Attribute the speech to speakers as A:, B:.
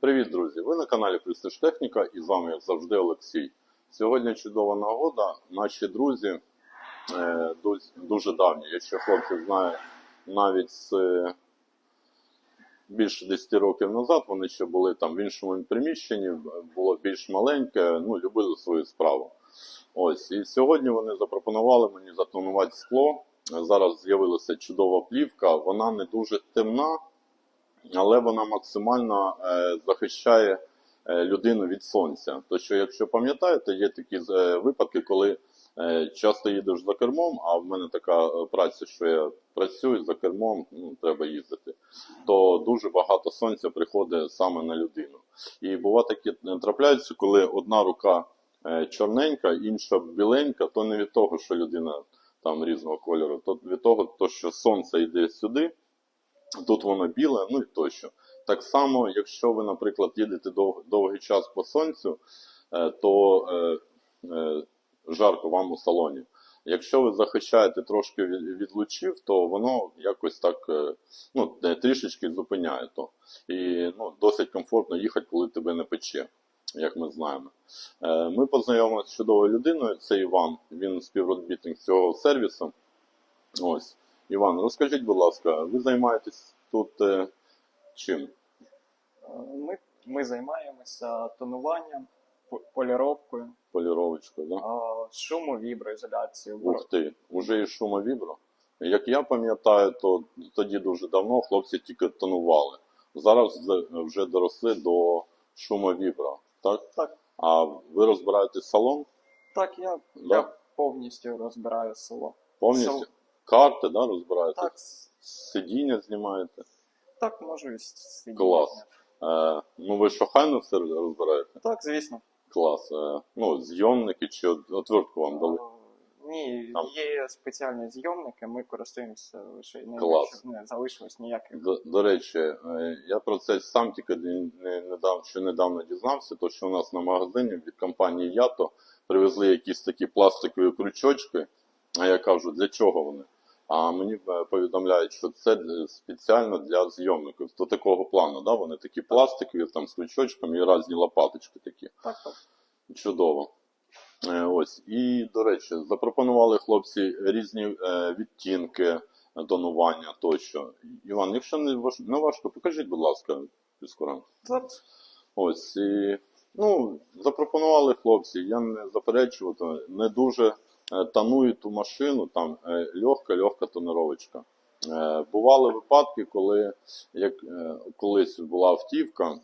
A: Привіт, друзі! Ви на каналі Престиж Техніка і з вами, як завжди, Олексій. Сьогодні чудова нагода. Наші друзі е, дуже давні, якщо хлопці знають, навіть з е, більше 10 років назад вони ще були там в іншому приміщенні, було більш маленьке, ну, любили свою справу. Ось, і сьогодні вони запропонували мені затонувати скло. Зараз з'явилася чудова плівка, вона не дуже темна, але вона максимально е, захищає е, людину від сонця. То що, якщо пам'ятаєте, є такі е, випадки, коли часто їдеш за кермом, а в мене така праця, що я працюю за кермом, ну, треба їздити, то дуже багато сонця приходить саме на людину. І буває такі трапляються, коли одна рука чорненька, інша біленька, то не від того, що людина там різного кольору, то від того, то, що сонце йде сюди, тут воно біле, ну і тощо. Так само, якщо ви, наприклад, їдете дов, довгий час по сонцю, е, то е, е, жарко вам у салоні. Якщо ви захищаєте трошки від, лучів, то воно якось так е, ну, трішечки зупиняє то. І ну, досить комфортно їхати, коли тебе не пече, як ми знаємо. Е, Ми познайомилися з чудовою людиною, це Іван, він співробітник цього сервісу. Ось. Іван, розкажіть, будь ласка, ви займаєтесь тут е, чим?
B: Ми, ми займаємося тонуванням, поліровкою,
A: Поліровочкою, да?
B: шумовіброізоляцією.
A: Ух ти, уже і шумовібро. Як я пам'ятаю, то тоді дуже давно хлопці тільки тонували. Зараз вже доросли до шумовібра, так?
B: Так,
A: А ви розбираєте салон
B: так я,
A: Да.
B: я повністю розбираю село.
A: повністю? Карти, да, розбираєте?
B: Так,
A: Сидіння знімаєте?
B: так можу і с- сидіти.
A: Клас. Е, ну ви шохайно все розбираєте?
B: Так, звісно.
A: Клас. Е, ну, зйомники чи отвертку вам дали?
B: Ні,
A: Там.
B: є спеціальні зйомники, ми користуємося лише не,
A: Клас.
B: не залишилось ніяких.
A: До, до речі, е, я про це сам тільки не, не, недавно, що недавно дізнався, то що у нас на магазині від компанії Ято привезли якісь такі пластикові крючочки. А я кажу, для чого вони? А мені е, повідомляють, що це спеціально для зйомників. То такого плану, да? вони такі пластикові, там з крючочками і різні лопаточки такі.
B: Так, так.
A: Чудово. Е, Ось. І, до речі, запропонували хлопці різні е, відтінки тонування тощо. Іван, якщо не, важ... не важко, покажіть, будь ласка.
B: Зараз
A: Ось. І, ну, запропонували хлопці, я не заперечував, не дуже е, тонує ту машину, там е, легка-легка тоніровочка. Е, бували випадки, коли як, колись була автівка,